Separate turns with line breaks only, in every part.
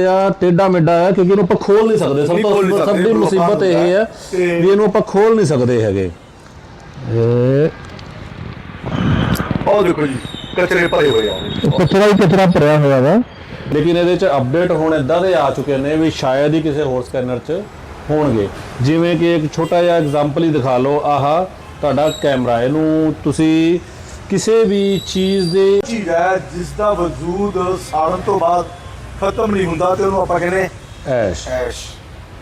ਜਾਂ ਟੇਡਾ ਮੇਡਾ ਹੈ ਕਿਉਂਕਿ ਇਹਨੂੰ ਆਪਾਂ ਖੋਲ ਨਹੀਂ ਸਕਦੇ। ਸਭ ਤੋਂ ਸਭ ਦੀ ਮੁਸੀਬਤ ਇਹ ਹੈ ਵੀ ਇਹਨੂੰ ਆਪਾਂ ਖੋਲ ਨਹੀਂ ਸਕਦੇ ਹੈਗੇ। ਇਹ
ਉਹ ਦੇਖੋ ਜੀ ਕਚਰੇ ਭਰੇ ਹੋਏ ਆ।
ਕਚਰਾ ਹੀ ਕਚਰਾ ਭਰਿਆ ਹੋਇਆ ਵਾ। ਲੇਕਿਨ ਇਹਦੇ ਚ ਅਪਡੇਟ ਹੁਣ ਇਦਾਂ ਦੇ ਆ ਚੁੱਕੇ ਨੇ ਵੀ ਸ਼ਾਇਦ ਹੀ ਕਿਸੇ ਹੋਰ ਸਕੈਨਰ ਚ ਹੋਣਗੇ। ਜਿਵੇਂ ਕਿ ਇੱਕ ਛੋਟਾ ਜਿਹਾ ਐਗਜ਼ਾਮਪਲ ਹੀ ਦਿਖਾ ਲਓ। ਆਹ ਤੁਹਾਡਾ ਕੈਮਰਾ ਇਹਨੂੰ ਤੁਸੀਂ ਕਿਸੇ ਵੀ ਚੀਜ਼ ਦੇ
ਚੀਜ਼ ਹੈ ਜਿਸ ਦਾ ਵਜੂਦ ਸਾੜਨ ਤੋਂ ਬਾਅਦ ਖਤਮ ਨਹੀਂ ਹੁੰਦਾ ਤੇ ਉਹਨੂੰ ਆਪਾਂ ਕਹਿੰਦੇ
ਐਸ਼।
ਐਸ਼।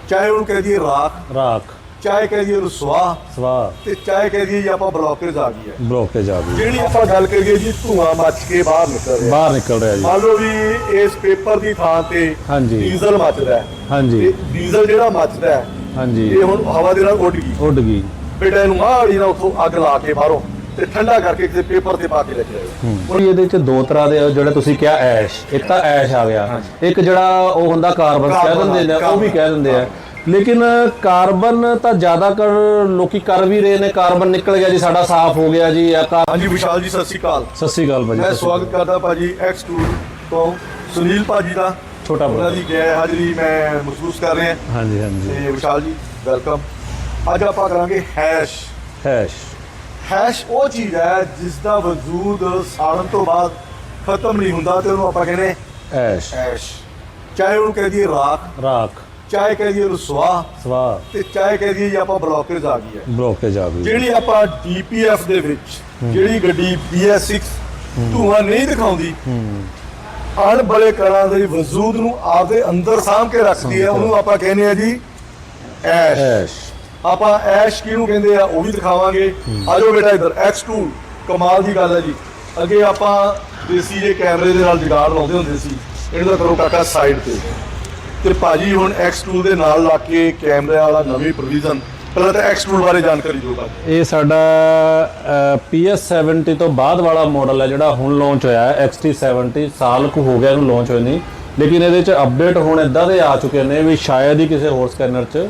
ਚਾਹੇ ਉਹਨੂੰ ਕਹਿ ਦਈਏ ਰਾਖ।
ਰਾਖ।
ਚਾਹੇ ਕਹਿ ਦਈਏ ਉਹਨੂੰ ਸਵਾਹ।
ਸਵਾ
ਤੇ ਚਾਹੇ ਕਹਿ ਦਈਏ ਆਪਾਂ ਬਲੌਕੇਜ ਆ ਗਈ ਹੈ।
ਬਲੋਕੇਜ ਆ ਗਈ
ਜਿਹੜੀ ਆਪਾਂ ਗੱਲ ਕਰੀਏ ਜੀ ਧੂਆਂ ਮੱਚ ਕੇ ਬਾਹਰ ਨਿਕਲ ਰਿਹਾ।
ਬਾਹਰ ਨਿਕਲ ਰਿਹਾ ਜੀ।
ਮੰਨ ਲਓ ਵੀ ਇਸ ਪੇਪਰ ਦੀ ਥਾਂ ਤੇ
ਹਾਂਜੀ।
ਡੀਜ਼ਲ ਮੱਚਦਾ ਹੈ।
ਹਾਂਜੀ।
ਤੇ ਡੀਜ਼ਲ ਜਿਹੜਾ ਮੱਚਦਾ ਹੈ
ਹਾਂਜੀ।
ਇਹ ਹੁਣ ਹਵਾ ਦੇ ਨਾਲ ਉੱਡ ਗਈ।
ਉੱਡ ਗਈ।
ਬੇਟਾ ਇਹਨੂੰ ਮਾੜੀ ਨਾ ਉੱਥੋਂ ਅੱਗ ਲਾ ਕੇ ਬਾਹਰੋਂ। ਤੇ ਠੰਡਾ ਕਰਕੇ ਕਿਸੇ ਪੇਪਰ ਤੇ ਪਾ ਕੇ ਲੈ ਕੇ ਆਇਓ
ਹੁਣ ਇਹਦੇ ਚ ਦੋ ਤਰ੍ਹਾਂ ਦੇ ਜਿਹੜੇ ਤੁਸੀਂ ਕਿਹਾ ਐਸ਼ ਇੱਕ ਤਾਂ ਐਸ਼ ਆ ਗਿਆ ਇੱਕ ਜਿਹੜਾ ਉਹ ਹੁੰਦਾ ਕਾਰਬਨ ਕਹਿ ਦਿੰਦੇ ਨੇ ਉਹ ਵੀ ਕਹਿ ਦਿੰਦੇ ਆ। ਲੇਕਿਨ ਕਾਰਬਨ ਤਾਂ ਜ਼ਿਆਦਾ ਕਰ ਲੋਕੀ ਕਰ ਵੀ ਰਹੇ ਨੇ ਕਾਰਬਨ ਨਿਕਲ ਗਿਆ ਜੀ ਸਾਡਾ ਸਾਫ਼ ਹੋ ਗਿਆ ਜੀ ਆ
ਹਾਂਜੀ ਵਿਸ਼ਾਲ ਜੀ ਸਤਿ ਸ਼੍ਰੀ ਅਕਾਲ।
ਸਤਿ ਸ਼੍ਰੀ ਅਕਾਲ ਭਾਜੀ
ਮੈਂ ਸਵਾਗਤ ਕਰਦਾ ਭਾਜੀ X2 ਤੋਂ ਸੁਨੀਲ ਭਾਜੀ ਦਾ।
ਛੋਟਾ brother।
ਦੀ ਗੈਰ ਹਾਜ਼ਰੀ ਮੈਂ ਮਹਿਸੂਸ ਕਰ ਰਿਹਾ।
ਹਾਂਜੀ ਹਾਂਜੀ।
ਤੇ ਵਿਸ਼ਾਲ ਜੀ ਵੈਲਕਮ। ਅੱਜ ਆਪਾਂ ਕਰਾਂਗੇ ਹੈਸ਼।
ਐਸ਼
ਹੈਸ਼ ਉਹ ਚੀਜ਼ ਹੈ ਜਿਸ ਦਾ ਵਜੂਦ ਸਾੜਨ ਤੋਂ ਬਾਅਦ ਖਤਮ ਨਹੀਂ ਹੁੰਦਾ ਤੇ ਉਹਨੂੰ ਆਪਾਂ ਕਹਿੰਦੇ
ਐਸ਼।
ਐਸ਼। ਚਾਹੇ ਉਹਨੂੰ ਕਹਿ ਦਈਏ ਰਾਖ।
ਰਾਖ।
ਚਾਹੇ ਕਹਿ ਦਈਏ ਸਵਾਹ।
ਸਵਾ
ਤੇ ਚਾਹੇ ਕਹਿ ਦਈਏ ਆਪਾਂ ਬਲੌਕੇਜ ਆ ਗਈ ਹੈ।
ਬਲੋਕੇਜ ਆ ਗਈ।
ਜਿਹੜੀ ਆਪਾਂ ਡੀਪੀਐਫ ਦੇ ਵਿੱਚ ਜਿਹੜੀ ਗੱਡੀ BS6 ਧੂਆਂ ਨਹੀਂ ਦਿਖਾਉਂਦੀ ਅਣ ਬੜੇ ਕਰਾਂ ਦੇ ਵਜੂਦ ਨੂੰ ਆਪਦੇ ਅੰਦਰ ਸਾਂਭ ਕੇ ਰੱਖਦੀ ਹੈ ਉਹਨੂੰ ਆਪਾਂ ਕਹਿੰਦੇ ਆ ਜੀ ਐਸ਼।
ਐਸ਼।
ਆਪਾਂ ਐਸ਼ ਕਿਹਨੂੰ ਕਹਿੰਦੇ ਆ, ਉਹ ਵੀ ਦਿਖਾਵਾਂਗੇ। ਆਜੋ ਬੇਟਾ ਇੱਧਰ X2 ਕਮਾਲ ਦੀ ਗੱਲ ਹੈ ਜੀ। ਅੱਗੇ ਆਪਾਂ ਦੇਸੀ ਜੇ ਕੈਮਰੇ ਦੇ ਨਾਲ ਜਗਾੜ ਲਾਉਂਦੇ ਹੁੰਦੇ ਸੀ। ਇਹਨੂੰ ਤਾਂ ਕਰੋ ਕਾਕਾ ਸਾਈਡ ਤੇ। ਤੇ ਭਾਜੀ ਹੁਣ X2 ਦੇ ਨਾਲ ਲਾ ਕੇ ਕੈਮਰੇ ਵਾਲਾ ਨਵੀਂ ਪ੍ਰੋਵੀਜ਼ਨ। ਪਹਿਲਾਂ ਤਾਂ X2 ਬਾਰੇ ਜਾਣਕਾਰੀ ਦਿਓ ਭਾਜੀ।
ਇਹ ਸਾਡਾ PS70 ਤੋਂ ਬਾਅਦ ਵਾਲਾ ਮਾਡਲ ਹੈ ਜਿਹੜਾ ਹੁਣ ਲਾਂਚ ਹੋਇਆ ਹੈ। XT70 ਸਾਲ ਕੁ ਹੋ ਗਿਆ ਇਹਨੂੰ ਲਾਂਚ ਹੋਏ ਨਹੀਂ ਲੇਕਿਨ ਇਹਦੇ ਚ ਅਪਡੇਟ ਹੁਣ ਇਦਾਂ ਦੇ ਆ ਚੁੱਕੇ ਨੇ ਵੀ ਸ਼ਾਇਦ ਹੀ ਕਿਸੇ ਹੋਰ ਸਕੈਨਰ ਚ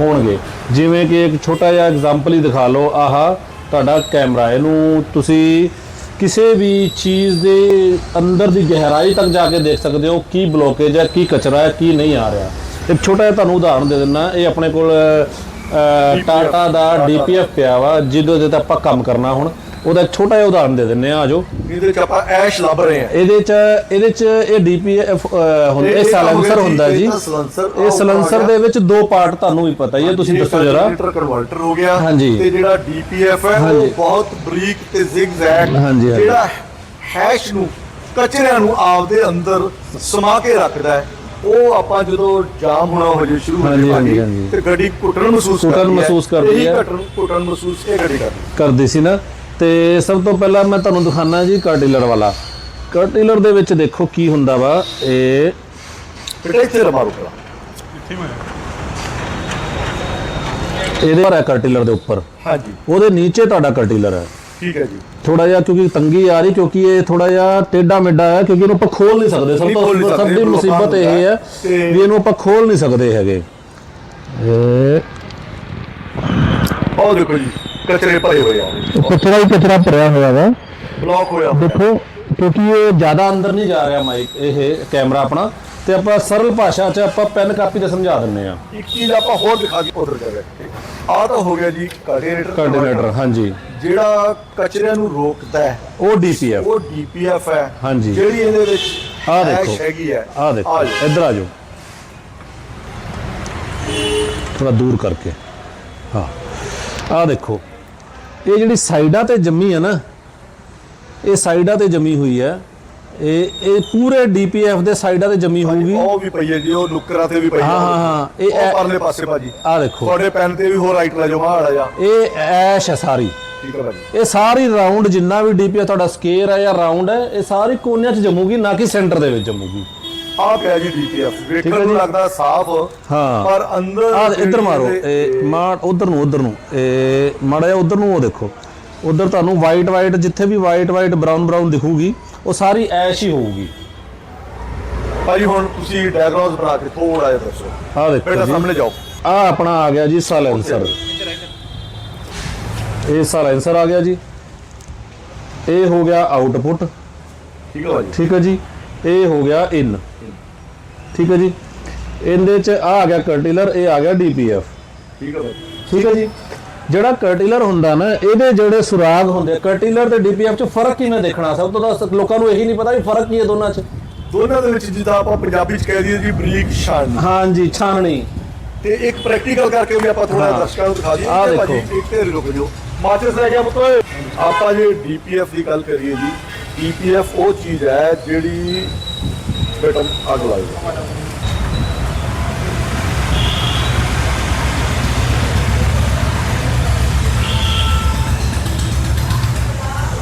ਹੋਣਗੇ। ਜਿਵੇਂ ਕਿ ਇੱਕ ਛੋਟਾ ਜਿਹਾ ਐਗਜ਼ਾਮਪਲ ਹੀ ਦਿਖਾ ਲਓ। ਆਹ ਤੁਹਾਡਾ ਕੈਮਰਾ ਇਹਨੂੰ ਤੁਸੀਂ ਕਿਸੇ ਵੀ ਚੀਜ਼ ਦੇ ਅੰਦਰ ਦੀ ਗਹਿਰਾਈ ਤੱਕ ਜਾ ਕੇ ਦੇਖ ਸਕਦੇ ਹੋ ਕੀ ਬਲੋਕੇਜ ਹੈ ਕੀ ਕਚਰਾ ਹੈ ਕੀ ਨਹੀਂ ਆ ਰਿਹਾ। ਇੱਕ ਛੋਟਾ ਜਿਹਾ ਤੁਹਾਨੂੰ ਉਦਾਹਰਣ ਦੇ ਦਿੰਦਾ ਇਹ ਆਪਣੇ ਕੋਲ ਟਾਟਾ ਦਾ ਡੀਪੀਐਫ ਪਿਆ ਵਾ ਜਿਹਦੇ ਤੇ ਆਪਾਂ ਕੰਮ ਕਰਨਾ ਹੁਣ। ਉਹਦਾ ਇੱਕ ਛੋਟਾ ਜਿਹਾ ਉਦਾਹਰਣ ਦੇ ਦਿੰਨੇ ਆ ਆਜੋ
ਇਹਦੇ ਚ ਆਪਾਂ ਐਸ਼ ਲੱਭ ਰਹੇ ਹਾਂ
ਇਹਦੇ ਚ ਇਹਦੇ ਚ ਇਹ ਡੀਪੀਐਫ ਹੁੰਦਾ ਇਹ ਸਾਇਲੈਂਸਰ ਹੁੰਦਾ ਜੀ
ਇਹ ਸਲੈਂਸਰ
ਇਹ ਸਲੈਂਸਰ ਦੇ ਵਿੱਚ ਦੋ ਪਾਰਟ ਤੁਹਾਨੂੰ ਵੀ ਪਤਾ ਹੀ ਹੈ ਤੁਸੀਂ ਦੱਸੋ ਜਰਾ
ਮੀਟਰ ਕਨਵਰਟਰ ਹੋ ਗਿਆ। ਤੇ ਜਿਹੜਾ ਡੀਪੀਐਫ ਹੈ ਉਹ। ਬਹੁਤ ਬਰੀਕ ਤੇ ਜ਼ਿਗਜ਼ੈਗ। ਜਿਹੜਾ ਹੈਸ਼ ਨੂੰ ਕਚਰਿਆਂ ਨੂੰ ਆਪਦੇ ਅੰਦਰ ਸਮਾ ਕੇ ਰੱਖਦਾ ਹੈ ਉਹ ਆਪਾਂ ਜਦੋਂ ਜਾਮ ਹੋਣਾ ਹੋ ਜੇ ਸ਼ੁਰੂ ਹੋ
ਹਾਂਜੀ,
ਜੇ
ਹਾਂਜੀ, ਹਾਂਜੀ।
ਤੇ ਗੱਡੀ ਘੁੱਟਣ ਮਹਿਸੂਸ
ਘੁੱਟਣ
ਕਰਦੀ ਹੈ।
ਮਹਿਸੂਸ ਕਰਦੀ
ਇਹੀ
ਹੈ।
ਘੁੱਟਣ ਘੁੱਟਣ ਮਹਿਸੂਸ ਇਹ ਗੱਡੀ ਕਰਦੀ
ਸੀ ਨਾ ਤੇ ਸਭ ਤੋਂ ਪਹਿਲਾਂ ਮੈਂ ਤੁਹਾਨੂੰ ਦਿਖਾਣਾ ਜੀ ਕਰਟਿਲਰ ਵਾਲਾ। ਕਰਟਿਲਰ ਦੇ ਵਿੱਚ ਦੇਖੋ ਕੀ ਹੁੰਦਾ ਵਾ ਇਹ
ਬੇਟਾ ਇੱਥੇ ਰਮਾਰੋ ਕਰਾ
ਇਹਦੇ ਪਰ ਹੈ ਕਰਟਿਲਰ ਦੇ ਉੱਪਰ।
ਹਾਂਜੀ।
ਉਹਦੇ ਨੀਚੇ ਤੁਹਾਡਾ ਕਰਟਿਲਰ ਹੈ।
ਠੀਕ ਹੈ ਜੀ।
ਥੋੜਾ ਜਿਹਾ ਕਿਉਂਕਿ ਤੰਗੀ ਆ ਰਹੀ ਕਿਉਂਕਿ ਇਹ ਥੋੜਾ ਜਿਹਾ ਟੇਡਾ ਮੇਡਾ ਹੈ ਕਿਉਂਕਿ ਇਹਨੂੰ ਆਪਾਂ ਖੋਲ ਨਹੀਂ ਸਕਦੇ। ਸਭ ਤੋਂ ਸਭ ਦੀ ਮੁਸੀਬਤ ਇਹ ਹੈ ਵੀ ਇਹਨੂੰ ਆਪਾਂ ਖੋਲ ਨਹੀਂ ਸਕਦੇ ਹੈਗੇ। ਇਹ
ਉਹ ਦੇਖੋ ਜੀ। ਕਚਰੇ ਭਰੇ ਹੋਏ ਆ।
ਕਚਰਾ ਹੀ ਕਚਰਾ ਭਰਿਆ ਹੋਇਆ ਵਾ।
ਬਲੌਕ ਹੋਇਆ ਹੋਇਆ।
ਦੇਖੋ ਕਿਉਂਕਿ ਇਹ ਜ਼ਿਆਦਾ ਅੰਦਰ ਨਹੀਂ ਜਾ ਰਿਹਾ ਮਾਈਕ ਇਹ ਕੈਮਰਾ ਆਪਣਾ। ਤੇ ਆਪਾਂ ਸਰਲ ਭਾਸ਼ਾ 'ਚ ਆਪਾਂ ਪੈਨ ਕਾਪੀ ਤੇ ਸਮਝਾ ਦਿੰਨੇ ਆ
ਇੱਕ ਚੀਜ਼ ਆਪਾਂ ਹੋਰ ਦਿਖਾ ਕੇ ਉਧਰ ਕਰ ਆ ਤਾਂ ਹੋ ਗਿਆ ਜੀ ਕੋਆਰਡੀਨੇਟਰ
ਕੋਆਰਡੀਨੇਟਰ ਹਾਂਜੀ।
ਜਿਹੜਾ ਕਚਰਿਆਂ ਨੂੰ ਰੋਕਦਾ ਹੈ
ਉਹ ਡੀਪੀਐਫ
ਉਹ ਡੀਪੀਐਫ ਹੈ।
ਹਾਂਜੀ।
ਜਿਹੜੀ ਇਹਦੇ ਵਿੱਚ hash
ਦੇਖੋ।
ਹੈਗੀ ਹੈ।
ਆ ਦੇਖੋ।
ਜੀ।
ਇੱਧਰ ਆ ਜਾਓ। ਥੋੜਾ ਦੂਰ ਕਰਕੇ। ਹਾਂ। ਆ ਦੇਖੋ। ਇਹ ਜਿਹੜੀ ਸਾਈਡਾਂ ਤੇ ਜੰਮੀ ਹੈ ਨਾ ਇਹ ਸਾਈਡਾਂ ਤੇ ਜੰਮੀ ਹੋਈ ਹੈ ਇਹ ਇਹ ਪੂਰੇ ਡੀਪੀਐਫ ਦੇ ਸਾਈਡਾਂ ਤੇ ਜੰਮੀ ਹੋਊਗੀ।
ਉਹ ਵੀ ਪਈ ਹੈ ਜੀ ਉਹ ਨੁਕਰਾਂ ਤੇ ਵੀ ਪਈ ਹੈ
ਹਾਂ, ਹਾਂ, ਇਹ ਐ-
ਪਰਲੇ ਪਾਸੇ ਭਾਜੀ।
ਆ ਦੇਖੋ।
ਤੁਹਾਡੇ ਪੈਨ ਤੇ ਵੀ ਹੋਰ ਰਾਈਟ ਲੈ ਜਾਓ ਮਾੜਾ ਜਾ
ਇਹ ਐਸ਼ ਹੈ ਸਾਰੀ।
ਠੀਕ ਹੈ ਭਾਜੀ।
ਇਹ ਸਾਰੀ ਰਾਉਂਡ ਜਿੰਨਾ ਵੀ ਡੀਪੀਐਫ ਤੁਹਾਡਾ ਸਕੇਅਰ ਹੈ ਜਾਂ ਰਾਉਂਡ ਹੈ ਇਹ ਸਾਰੀ ਕੋਨਿਆਂ 'ਚ ਜੰਮੂਗੀ ਨਾ ਕਿ ਸੈਂਟਰ ਦੇ ਵਿੱਚ ਜੰਮੂਗੀ।
ਆ ਪਿਆ ਜੀ ਡੀਪੀਐਫ ਵੇਖਣ ਨੂੰ। ਲੱਗਦਾ ਸਾਫ਼
ਹਾਂ।
ਪਰ ਅੰਦਰ
ਆ ਇੱਧਰ ਮਾਰੋ। ਇਹ ਮਾੜ ਉਧਰ ਨੂੰ ਉਧਰ ਨੂੰ। ਇਹ ਮਾੜਾ ਉਧਰ ਨੂੰ ਉਹ ਦੇਖੋ। ਉਧਰ ਤੁਹਾਨੂੰ ਵਾਈਟ ਵਾਈਟ ਜਿੱਥੇ ਵੀ ਵਾਈਟ ਵਾਈਟ ਬਰਾਊਨ ਬਰਾਊਨ ਦਿਖੂਗੀ ਉਹ ਸਾਰੀ ਐਸ਼ ਹੀ ਹੋਊਗੀ।
ਭਾਜੀ ਹੁਣ ਤੁਸੀਂ ਡਾਇਗਰਾਮਸ ਬਣਾ ਕੇ ਥੋੜਾ ਜਿਹਾ ਦੱਸੋ।
ਆ ਦੇਖੋ
ਬੇਟਾ
ਜੀ।
ਸਾਹਮਣੇ ਜਾਓ।
ਆ ਆਪਣਾ ਆ ਗਿਆ ਜੀ ਸਾਇਲੈਂਸਰ ਇਹ ਸਾਇਲੈਂਸਰ ਆ ਗਿਆ ਜੀ। ਇਹ ਹੋ ਗਿਆ ਆਊਟਪੁੱਟ
ਠੀਕ ਹੈ ਭਾਜੀ।
ਠੀਕ ਹੈ ਜੀ। ਇਹ ਹੋ ਗਿਆ ਇਨ ਠੀਕ ਹੈ ਜੀ? ਇਹਦੇ ਚ ਆ ਆ ਗਿਆ ਕਰਟਿਲਰ ਇਹ ਆ ਗਿਆ ਡੀਪੀਐਫ
ਠੀਕ ਹੈ
ਠੀਕ ਹੈ ਜੀ? ਜਿਹੜਾ ਕਰਟਿਲਰ ਹੁੰਦਾ ਨਾ ਇਹਦੇ ਜਿਹੜੇ ਸੁਰਾਗ ਹੁੰਦੇ ਕਰਟਿਲਰ ਤੇ ਡੀਪੀਐਫ ਚ ਫ਼ਰਕ ਕਿਵੇਂ ਦੇਖਣਾ? ਸਭ ਤੋਂ ਤਾਂ ਲੋਕਾਂ ਨੂੰ ਇਹੀ ਨਹੀਂ ਪਤਾ ਵੀ ਫ਼ਰਕ ਕੀ ਹੈ ਦੋਨਾਂ ਚ।
ਦੋਨਾਂ ਦੇ ਵਿੱਚ ਜਿੱਦਾਂ ਆਪਾਂ ਪੰਜਾਬੀ ਚ ਕਹਿ ਦਈਏ ਜੀ ਬਰੀਕ ਸ਼ਾਨ
ਹਾਂਜੀ ਛਾਨਣੀ।
ਤੇ ਇੱਕ ਪ੍ਰੈਕਟੀਕਲ ਕਰਕੇ ਵੀ ਆਪਾਂ ਥੋੜਾ। ਦਰਸ਼ਕਾਂ ਨੂੰ ਦਿਖਾ ਦਈਏ ਤੇ
ਦੇਖੋ।
ਇੱਕ ਤੇ ਰੁਕ ਜਾਓ। ਮਾਚਸ ਰਹਿ ਗਿਆ ਆਪਾਂ ਜੇ ਡੀਪੀਐਫ ਦੀ ਗੱਲ ਕਰੀਏ ਜੀ ਡੀਪੀਐਫ ਉਹ ਚੀਜ਼ ਹੈ ਜਿਹੜੀ ਬੇਟਾ ਅੱਗ ਲਾਏਗਾ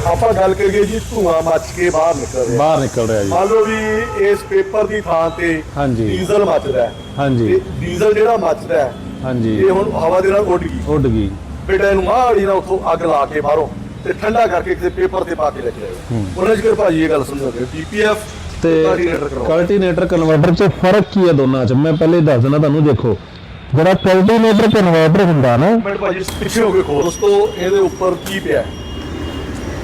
ਆਪਾਂ ਗੱਲ ਕਰੀਏ ਜੀ ਧੂਆਂ ਮੱਚ ਕੇ ਬਾਹਰ ਨਿਕਲ ਰਿਹਾ।
ਬਾਹਰ ਨਿਕਲ ਰਿਹਾ ਜੀ।
ਮੰਨ ਲਓ ਵੀ ਇਸ ਪੇਪਰ ਦੀ ਥਾਂ ਤੇ
ਹਾਂਜੀ।
ਡੀਜ਼ਲ ਮੱਚਦਾ ਹੈ।
ਹਾਂਜੀ।
ਡੀਜ਼ਲ ਜਿਹੜਾ ਮੱਚਦਾ ਹੈ
ਹਾਂਜੀ।
ਇਹ ਹੁਣ ਹਵਾ ਦੇ ਨਾਲ ਉੱਡ ਗਈ।
ਉੱਡ ਗਈ।
ਬੇਟਾ ਇਹਨੂੰ ਆੜੀ ਨਾਲ ਉੱਥੋਂ ਅੱਗ ਲਾ ਕੇ ਬਾਹਰੋਂ। ਤੇ ਠੰਡਾ ਕਰਕੇ ਕਿਸੇ ਪੇਪਰ ਤੇ ਪਾ ਕੇ ਲੈ ਕੇ ਉਹਨਾਂ ਚ ਭਾਜੀ ਇਹ ਗੱਲ ਸਮਝੋ ਪੀਪੀਐਫ
ਤੇ ਕਲਟੀਨੇਟਰ ਕਨਵਰਟਰ ਚ ਫ਼ਰਕ ਕੀ ਹੈ ਦੋਨਾਂ ਚ? ਮੈਂ ਪਹਿਲੇ ਦੱਸ ਦਿੰਦਾ ਤੁਹਾਨੂੰ ਦੇਖੋ। ਜਿਹੜਾ ਕਲਟੀਨੇਟਰ ਕਨਵਰਟਰ ਹੁੰਦਾ ਨਾ
ਮਿੰਟ ਭਾਜੀ ਪਿੱਛੇ ਹੋ ਕੇ ਖੋਲ ਦੋਸਤੋ ਇਹਦੇ ਉੱਪਰ ਕੀ ਪਿਆ?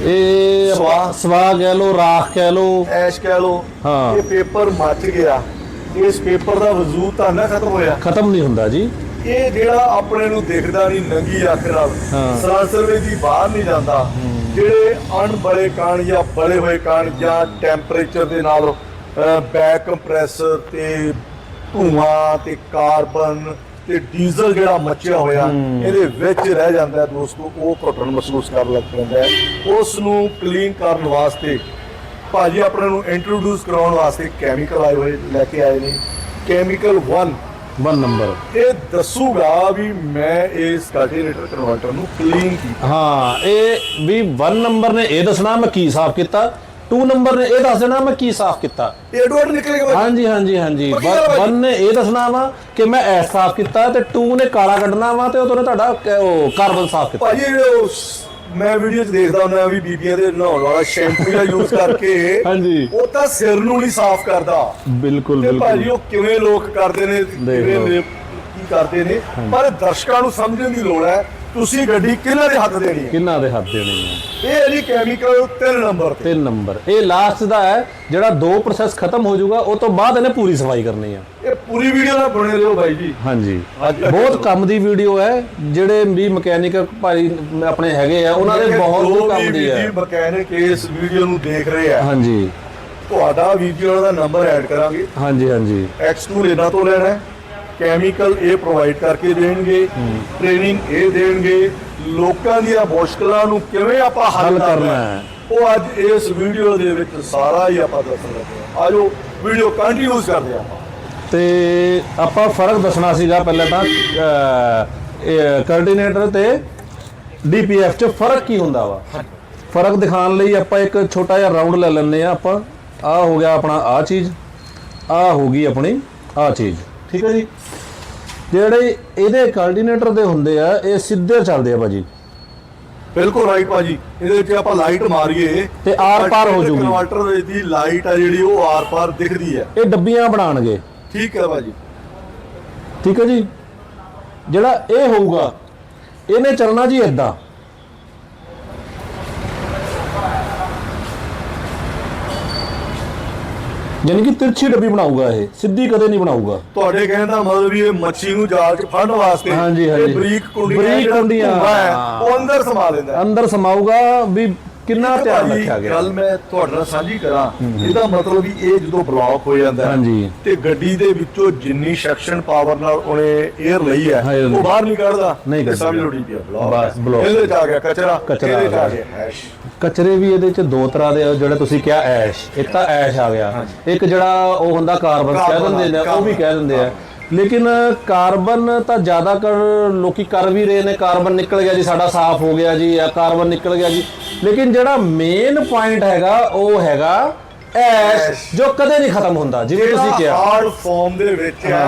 ਇਹ। ਸਵਾ ਕਹਿ ਲੋ ਰਾਖ ਕਹਿ ਲੋ
ਐਸ਼ ਕਹਿ ਲੋ
ਹਾਂ।
ਇਹ ਪੇਪਰ ਮੱਚ ਗਿਆ। ਇਸ ਪੇਪਰ ਦਾ ਵਜੂਦ ਤਾਂ ਨਾ ਖਤਮ ਹੋਇਆ।
ਖਤਮ ਨਹੀਂ ਹੁੰਦਾ ਜੀ।
ਇਹ ਜਿਹੜਾ ਆਪਣੇ ਨੂੰ ਦਿਖਦਾ ਨਹੀਂ ਨੰਗੀ ਅੱਖ ਨਾਲ।
ਹਾਂ।
ਸਰਾਸਰ ਵਿੱਚ ਦੀ ਬਾਹਰ ਨਹੀਂ ਜਾਂਦਾ। ਜਿਹੜੇ ਅਣਬਲੇ ਕਣ ਜਾਂ ਬਲੇ ਹੋਏ ਕਣ ਜਾਂ ਟੈਂਪਰੇਚਰ ਦੇ ਨਾਲ ਬੈਕ ਕੰਪਰੈਸਰ ਤੇ ਧੂਆਂ ਤੇ ਕਾਰਬਨ ਤੇ ਡੀਜ਼ਲ ਜਿਹੜਾ ਮੱਚਿਆ ਹੋਇਆ ਇਹਦੇ ਵਿੱਚ ਰਹਿ ਜਾਂਦਾ ਹੈ ਦੋਸਤੋ ਉਹ ਘੁੱਟਣ ਮਹਿਸੂਸ ਕਰਨ ਲੱਗ ਪੈਂਦਾ ਹੈ। ਉਸ ਨੂੰ ਕਲੀਨ ਕਰਨ ਵਾਸਤੇ ਭਾਜੀ ਆਪਣੇ ਨੂੰ ਇੰਟਰੋਡਿਊਸ ਕਰਾਉਣ ਵਾਸਤੇ ਕੈਮੀਕਲ ਆਏ ਹੋਏ ਲੈ ਕੇ ਆਏ ਨੇ। ਕੈਮੀਕਲ 1
ਵਨ ਨੰਬਰ
ਇਹ ਦੱਸੂਗਾ ਵੀ ਮੈਂ ਇਸ ਕਲਟੀਵੇਟਰ ਕਨਵਰਟਰ ਨੂੰ ਕਲੀਨ ਕੀਤਾ।
ਹਾਂ ਇਹ ਵੀ 1 ਨੰਬਰ ਨੇ ਇਹ ਦੱਸਣਾ ਮੈਂ ਕੀ ਸਾਫ਼ ਕੀਤਾ। 2 ਨੰਬਰ ਨੇ ਇਹ ਦੱਸ ਦੇਣਾ ਮੈਂ ਕੀ ਸਾਫ਼ ਕੀਤਾ।
ਇਹ ਐਡਵਰਟ ਨਿਕਲੇਗਾ
ਹਾਂਜੀ ਹਾਂਜੀ ਹਾਂਜੀ।
ਪੱਕੀ ਗੱਲ ਭਾਜੀ।
1 ਨੇ ਇਹ ਦੱਸਣਾ ਵਾ ਕਿ ਮੈਂ ਐਸ ਸਾਫ਼ ਕੀਤਾ ਤੇ 2 ਨੇ ਕਾਲਾ ਕੱਢਣਾ ਵਾ ਤੇ ਉਹ ਨੇ ਤੁਹਾਡਾ ਉਹ ਕਾਰਬਨ ਸਾਫ਼ ਕੀਤਾ।
ਭਾਜੀ ਮੈਂ ਵੀਡੀਓ 'ਚ ਦੇਖਦਾ ਹੁੰਦਾ ਵੀ ਬੀਬੀਆਂ ਦੇ ਨਹਾਉਣ ਵਾਲਾ ਸ਼ੈਂਪੂ ਦਾ ਯੂਜ਼ ਕਰਕੇ
ਹਾਂਜੀ।
ਉਹ ਤਾਂ ਸਿਰ ਨੂੰ ਨਹੀਂ ਸਾਫ਼ ਕਰਦਾ।
ਬਿਲਕੁਲ
ਤੇ ਭਾਜੀ
ਬਿਲਕੁਲ
ਉਹ ਕਿਵੇਂ ਲੋਕ ਕਰਦੇ ਨੇ ਕਿਵੇਂ
ਲਓ।
ਕੀ ਕਰਦੇ ਨੇ ਪਰ ਦਰਸ਼ਕਾਂ ਨੂੰ ਸਮਝਣ ਦੀ ਲੋੜ ਹੈ ਤੁਸੀਂ ਗੱਡੀ ਕਿਹਨਾਂ ਦੇ ਹੱਥ ਦੇਣੀ ਹੈ?
ਕਿੰਨਾ ਦੇ ਹੱਥ ਦੇਣੇ ਆ
ਇਹ ਹੈ ਜੀ ਕੈਮੀਕਲ 3 ਨੰਬਰ ਤੇ।
3 ਨੰਬਰ ਇਹ ਲਾਸਟ ਦਾ ਹੈ ਜਿਹੜਾ ਦੋ ਪ੍ਰੋਸੈਸ ਖਤਮ ਹੋ ਜਾਊਗਾ ਉਹ ਤੋਂ ਬਾਅਦ ਇਹਨੇ ਪੂਰੀ ਸਫ਼ਾਈ ਕਰਨੀ ਆ
ਇਹ ਪੂਰੀ ਵੀਡੀਓ ਨਾਲ ਬਣੇ ਰਹੋ ਭਾਈ ਜੀ।
ਹਾਂਜੀ। ਬਹੁਤ ਕੰਮ ਦੀ ਵੀਡੀਓ ਹੈ ਜਿਹੜੇ ਵੀ ਮਕੈਨਿਕ ਭਾਈ ਆਪਣੇ ਹੈਗੇ ਆ ਉਹਨਾਂ ਦੇ ਬਹੁਤ ਕੰਮ ਦੀ ਹੈ।
ਮਕੈਨਿਕ ਇਸ ਵੀਡੀਓ ਨੂੰ ਦੇਖ ਰਹੇ ਆ
ਹਾਂਜੀ।
ਤੁਹਾਡਾ ਵੀਡੀਓ ਦਾ ਨੰਬਰ ਐਡ ਕਰਾਂਗੇ।
ਹਾਂਜੀ ਹਾਂਜੀ।
X2 ਇਹਨਾਂ ਤੋਂ ਲੈਣਾ ਹੈ। ਕੈਮੀਕਲ ਇਹ ਪ੍ਰੋਵਾਈਡ ਕਰਕੇ ਦੇਣਗੇ ਟ੍ਰੇਨਿੰਗ ਇਹ ਦੇਣਗੇ। ਲੋਕਾਂ ਦੀਆਂ ਮੁਸ਼ਕਲਾਂ ਨੂੰ ਕਿਵੇਂ ਆਪਾਂ ਹੱਲ ਕਰਨਾ ਹੈ। ਉਹ ਅੱਜ ਇਸ ਵੀਡੀਓ ਦੇ ਵਿੱਚ ਸਾਰਾ ਹੀ ਆਪਾਂ ਦੱਸਣ ਆਜੋ ਵੀਡੀਓ ਕੰਟੀਨਿਊਸ ਕਰਦੇ ਹਾਂ
ਤੇ ਆਪਾਂ ਫ਼ਰਕ ਦੱਸਣਾ ਸੀਗਾ ਪਹਿਲਾਂ ਤਾਂ ਕੋਆਰਡੀਨੇਟਰ ਤੇ ਡੀਪੀਐਫ ਚ ਫ਼ਰਕ ਕੀ ਹੁੰਦਾ ਵਾ? ਫ਼ਰਕ ਦਿਖਾਉਣ ਲਈ ਆਪਾਂ ਇੱਕ ਛੋਟਾ ਜਿਹਾ ਰਾਉਂਡ ਲੈ ਲੈਂਦੇ ਆ ਆਪਾਂ। ਆ ਹੋ ਗਿਆ ਆਪਣਾ ਆ ਚੀਜ਼ ਆ ਹੋ ਗਈ ਆਪਣੀ ਆ ਚੀਜ਼। ਠੀਕ ਹੈ ਜੀ? ਜਿਹੜੇ ਇਹਦੇ ਕੋਆਰਡੀਨੇਟਰ ਦੇ ਹੁੰਦੇ ਆ ਇਹ ਸਿੱਧੇ ਚੱਲਦੇ ਆ ਭਾਜੀ।
ਬਿਲਕੁਲ ਰਾਈਟ ਭਾਜੀ। ਇਹਦੇ ਵਿੱਚ ਆਪਾਂ ਲਾਈਟ ਮਾਰੀਏ।
ਤੇ ਆਰ-ਪਾਰ ਹੋ ਜਾਊਗੀ।
ਕਨਵਰਟਰ ਦੀ ਲਾਈਟ ਆ ਜਿਹੜੀ ਉਹ ਆਰ-ਪਾਰ ਦਿਖਦੀ ਹੈ
ਇਹ ਡੱਬੀਆਂ ਬਣਾਉਣਗੇ।
ਠੀਕ ਹੈ ਭਾਜੀ
ਠੀਕ ਹੈ ਜੀ ਜਿਹੜਾ ਇਹ ਹੋਊਗਾ ਇਹਨੇ ਚੱਲਣਾ ਜੀ ਇਦਾਂ ਯਾਨੀ ਕਿ ਤਿਰਛੀ ਡੱਬੀ ਬਣਾਊਗਾ ਇਹ ਸਿੱਧੀ ਕਦੇ ਨਹੀਂ ਬਣਾਊਗਾ
ਤੁਹਾਡੇ ਕਹਿਣ ਦਾ ਮਤਲਬ ਵੀ ਇਹ ਮੱਛੀ ਨੂੰ ਜਾਲ 'ਚ ਫੜਨ ਵਾਸਤੇ
ਹਾਂਜੀ, ਹਾਂਜੀ।
ਇਹ ਬਰੀਕ ਕੁੰਡੀਆਂ
ਬਰੀਕ।
ਉਹ ਅੰਦਰ ਸਮਾ ਲੈਂਦਾ।
ਅੰਦਰ ਸਮਾਊਗਾ ਵੀ ਕਿੰਨਾ ਧਿਆਨ ਰੱਖਿਆ ਗਿਆ
ਗੱਲ ਮੈਂ ਤੁਹਾਡੇ ਨਾਲ ਸਾਂਝੀ ਕਰਾਂ ਇਹਦਾ ਮਤਲਬ ਵੀ ਇਹ ਜਦੋਂ ਬਲੌਕ ਹੋ ਜਾਂਦਾ ਹੈ। ਤੇ ਗੱਡੀ ਦੇ ਵਿੱਚੋਂ ਜਿੰਨੀ ਸੈਕਸ਼ਨ ਪਾਵਰ ਨਾਲ ਉਹਨੇ 에ਅਰ ਲਈ ਹੈ ਉਹ ਬਾਹਰ ਨਹੀਂ ਕੱਢਦਾ
ਨਹੀਂ ਕੱਢਦਾ।
ਲਓ ਠੀਕ ਹੈ ਬਲੌਕ। ਇਹਦੇ ਚ ਆ ਗਿਆ ਕਚਰਾ
ਕਚਰਾ ਆ ਗਿਆ।
ਹੈਸ਼
ਕਚਰੇ ਵੀ ਇਹਦੇ ਚ ਦੋ ਤਰ੍ਹਾਂ ਦੇ ਜਿਹੜੇ ਤੁਸੀਂ ਕਿਹਾ ਐਸ਼ ਇੱਕ ਤਾਂ ਐਸ਼ ਆ ਗਿਆ ਇੱਕ ਜਿਹੜਾ ਉਹ ਹੁੰਦਾ ਕਾਰਬਨ ਕਹਿ ਦਿੰਦੇ ਨੇ ਉਹ ਵੀ। ਕਹਿ ਦਿੰਦੇ ਆ ਲੇਕਿਨ ਕਾਰਬਨ ਤਾਂ ਜ਼ਿਆਦਾ ਕਰ ਲੋਕੀ ਕਰ ਵੀ ਰਹੇ ਨੇ ਕਾਰਬਨ ਨਿਕਲ ਗਿਆ ਜੀ ਸਾਡਾ ਸਾਫ਼ ਹੋ ਗਿਆ ਜੀ ਆ ਕਾਰਬਨ ਨਿਕਲ ਗਿਆ ਜੀ ਲੇਕਿਨ ਜਿਹੜਾ ਮੇਨ ਪੁਆਇੰਟ ਹੈਗਾ ਉਹ ਹੈਗਾ ਐਸ਼ ਜੋ ਕਦੇ ਨਹੀਂ ਖਤਮ ਹੁੰਦਾ ਜਿਵੇਂ ਤੁਸੀਂ ਕਿਹਾ।
ਹਾਰਡ ਫਾਰਮ ਦੇ ਵਿੱਚ ਹੈ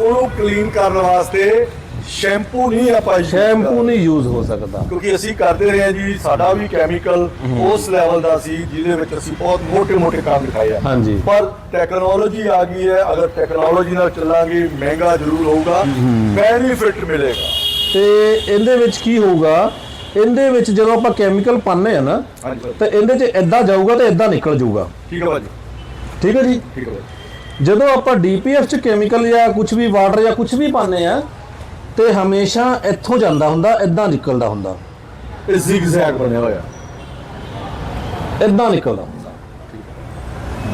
ਉਹਨੂੰ ਕਲੀਨ ਕਰਨ ਵਾਸਤੇ ਸ਼ੈਂਪੂ ਨਹੀਂ ਆਪਾਂ
ਸ਼ੈਂਪੂ ਨਹੀਂ ਯੂਜ਼ ਹੋ ਸਕਦਾ।
ਕਿਉਂਕਿ ਅਸੀਂ ਕਰਦੇ ਰਹੇ ਜੀ ਸਾਡਾ ਵੀ ਕੈਮੀਕਲ ਉਸ ਲੈਵਲ ਦਾ ਸੀ ਜਿਹਦੇ ਵਿੱਚ ਅਸੀਂ ਬਹੁਤ ਮੋਟੇ ਮੋਟੇ ਕੰਮ ਦਿਖਾਏ
ਹਾਂਜੀ।
ਪਰ ਟੈਕਨੋਲੋਜੀ ਆ ਗਈ ਹੈ ਅਗਰ ਟੈਕਨੋਲੋਜੀ ਨਾਲ ਚੱਲਾਂਗੇ ਮਹਿੰਗਾ ਜ਼ਰੂਰ ਹੋਊਗਾ ਬੈਨੀਫਿਟ ਮਿਲੇਗਾ।
ਤੇ ਇਹਦੇ ਵਿੱਚ ਕੀ ਹੋਊਗਾ ਇਹਦੇ ਵਿੱਚ ਜਦੋਂ ਆਪਾਂ ਕੈਮੀਕਲ ਪਾਉਂਦੇ ਆ ਨਾ ਤੇ ਇਹਦੇ ਚ ਇਦਾਂ ਜਾਊਗਾ ਤੇ ਇਦਾਂ ਨਿਕਲ ਜਾਊਗਾ।
ਠੀਕ ਹੈ ਭਾਜੀ।
ਠੀਕ ਹੈ ਜੀ?
ਠੀਕ ਹੈ ਭਾਜੀ।
ਜਦੋਂ ਆਪਾਂ ਡੀਪੀਐਫ ਚ ਕੈਮੀਕਲ ਜਾਂ ਕੁਝ ਵੀ ਵਾਟਰ ਜਾਂ ਕੁਝ ਵੀ ਪਾਉਂਦੇ ਆ ਤੇ ਹਮੇਸ਼ਾ ਇੱਥੋਂ ਜਾਂਦਾ ਹੁੰਦਾ ਇਦਾਂ ਨਿਕਲਦਾ ਹੁੰਦਾ।
ਇਹ ਜ਼ਿਗਜ਼ੈਗ ਬਣਿਆ ਹੋਇਆ।
ਇਦਾਂ ਨਿਕਲਦਾ ਹੁੰਦਾ।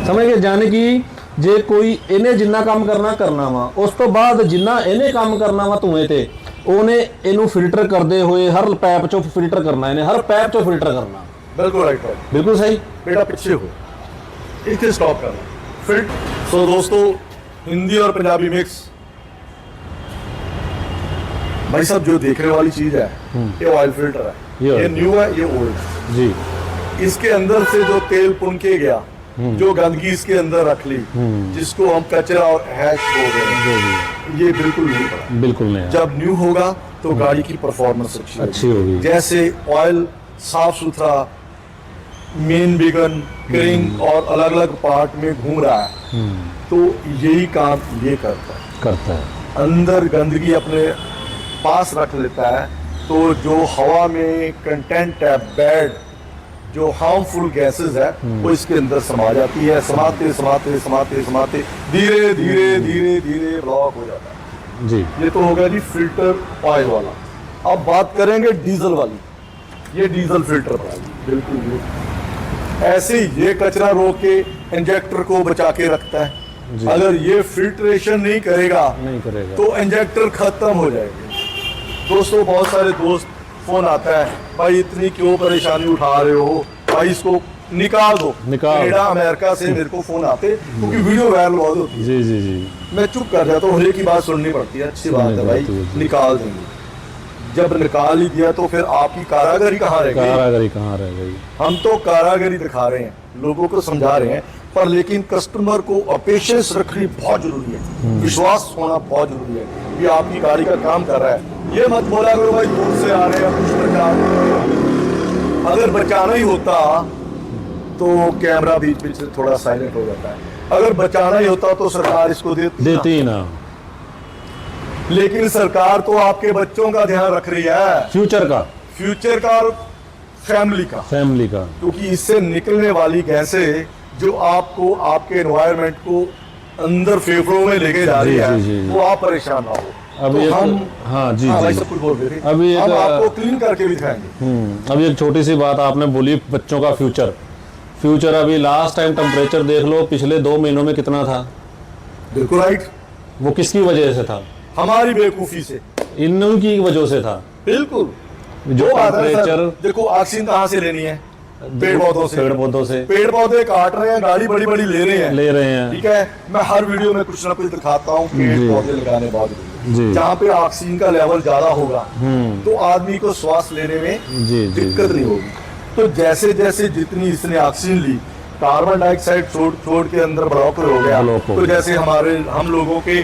ਸਮਝ ਗਏ? ਜਾਨੀ ਕਿ ਜੇ ਕੋਈ ਇਹਨੇ ਜਿੰਨਾ ਕੰਮ ਕਰਨਾ ਕਰਨਾ ਵਾ ਉਸ ਤੋਂ ਬਾਅਦ ਜਿੰਨਾ ਇਹਨੇ ਕੰਮ ਕਰਨਾ ਵਾ ਧੂਏ ਤੇ ਉਹਨੇ ਇਹਨੂੰ ਫਿਲਟਰ ਕਰਦੇ ਹੋਏ ਹਰ ਪੈਪ ਚੋਂ ਫਿਲਟਰ ਕਰਨਾ ਇਹਨੇ ਹਰ ਪੈਪ ਚੋਂ ਫਿਲਟਰ ਕਰਨਾ
ਬਿਲਕੁਲ ਰਾਈਟ ਹੈ
ਬਿਲਕੁਲ ਸਹੀ
बेटा पीछे हो इतने स्टॉप करना फिर सो दोस्तों हिंदी और पंजाबी मिक्स भाई साहब जो देखने वाली चीज है ये ऑयल फिल्टर है
ये
ये
oil।
न्यू है ये ओल्ड है
ਜੀ
इसके अंदर से जो तेल पुन के गया जो गंदगी इसके अंदर रख ली हम्म। जिसको हम कचरा और हैश बोल रहे हैं ये बिल्कुल नहीं पड़ा।
बिल्कुल नहीं
जब न्यू होगा तो हम्म। गाड़ी की परफॉर्मेंस अच्छी
अच्छी होगी।
जैसे ऑयल साफ़ सुथरा मेन बिगन क्रिंग और अलग अलग पार्ट में घूम रहा है। हम्म। तो यही काम ये करता है।
करता है।
अंदर गंदगी अपने पास रख लेता है तो जो हवा में कंटेंट है बैड जो हार्मफुल गैसेस है वो इसके अंदर समा जाती है समाते समाते समाते समाते धीरे धीरे धीरे धीरे ब्लॉक हो जाता है।
जी।
ये तो हो गया जी फ़िल्टर ऑयल वाला। अब बात करेंगे डीजल वाली। ये डीजल फ़िल्टर वाली बिल्कुल ऐसे ही ये कचरा रोक के इंजेक्टर को बचा के रखता है। अगर ये फिल्ट्रेशन नहीं करेगा
नहीं करेगा।
तो इंजेक्टर खत्म हो जाएगा। दोस्तों बहुत सारे दोस्त फ़ोन आता है भाई इतनी क्यों परेशानी उठा रहे हो? भाई इसको निकाल दो।
निकाल।
कनाडा अमेरिका से मेरे को फ़ोन आते क्योंकि वीडियो वायरल बहुत होती है।
जी जी जी।
मैं चुप कर जाता हूँ हर एक की बात सुननी पड़ती है। अच्छी बात है भाई। निकाल देंगे। जब निकाल ही दिया तो फिर आपकी कारागरी कहाँ रह गई?
कारागरी कहाँ रह गई?
हम तो कारागरी दिखा रहे हैं लोगों को समझा रहे हैं पर लेकिन कस्टमर को पेशेंस रखनी बहुत ज़रूरी है। विश्वास होना बहुत ज़रूरी है ये आपकी गाड़ी का काम कर रहा है। ये मत बोला करो भाई दूर से आ रहे हैं कुछ बचा अगर बचाना ही होता तो कैमरा बीच बीच से थोड़ा साइलेंट हो जाता है। अगर बचाना ही होता तो सरकार इसको देती।
देती ना।
लेकिन सरकार तो आपके बच्चों का ध्यान रख रही है।
फ्यूचर का।
फ्यूचर का और फैमिली का।
फैमिली का।
क्योंकि इससे निकलने वाली गैसें जो आपको आपके एनवायरमेंट को अंदर फेफड़ों में लेके जा रही है। वो आप परेशान ना हो।
अब
तो हम
हाँ, जी,
हाँ,
जी। अभी एक-
हम आपको क्लीन करके भी दिखाएँगे।
हम्म अभी एक छोटी सी बात आपने बोली बच्चों का फ्यूचर फ्यूचर अभी लास्ट टाइम टेम्परेचर देख लो पिछले दो महीनों में कितना था?
बिल्कुल राइट
वो किसकी वजह से था?
हमारी बेवकूफ़ी से।
इन की वजह से था।
बिल्कुल।
जो टेम्परेचर
देखो ऑक्सीजन कहाँ से लेनी है? पेड़ पौधों से।
पेड़ पौधों से।
पेड़ पौधे काट रहे हैं गाड़ी बड़ी बड़ी ले रहे हैं।
ले रहे हैं।
ठीक है? मैं हर वीडियो में कुछ ना कुछ दिखाता हूँ पेड़ पौधे लगाने बहुत जहाँ पे ऑक्सीजन का लेवल ज़्यादा होगा
हम्म।
तो आदमी को श्वास लेने में दिक्कत नहीं होगी। तो जैसे जैसे जितनी इसने ऑक्सीजन ली कार्बन डाइऑक्साइड छोड़ छोड़ के अंदर ब्लॉक हो गया तो जैसे हमारे हम लोगों के।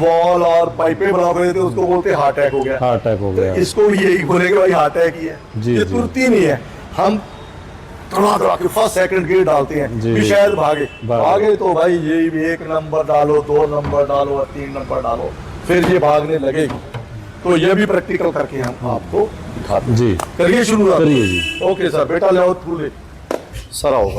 वॉल और पाइपे ब्लॉक हो गए थे उसको बोलते हार्ट अटैक हो गया।
हार्ट अटैक हो
तो
गया
इसको भी यही बोले भाई हार्ट अटैक ही है। ये तुरती नहीं है। हम थोड़ा थोड़ा के फ़र्स्ट सेकंड गियर डालते हैं। कि शायद
भागे।
भागे। तो भाई ये भी एक नंबर डालो दो नंबर डालो और तीन नंबर डालो। फिर ये भागने लगेगी तो ये भी प्रैक्टिकल करके हम आपको दिखाते हैं
जी
करिए शुरू
करिए जी
ओके सर बेटा ले आओ फूले सर आओ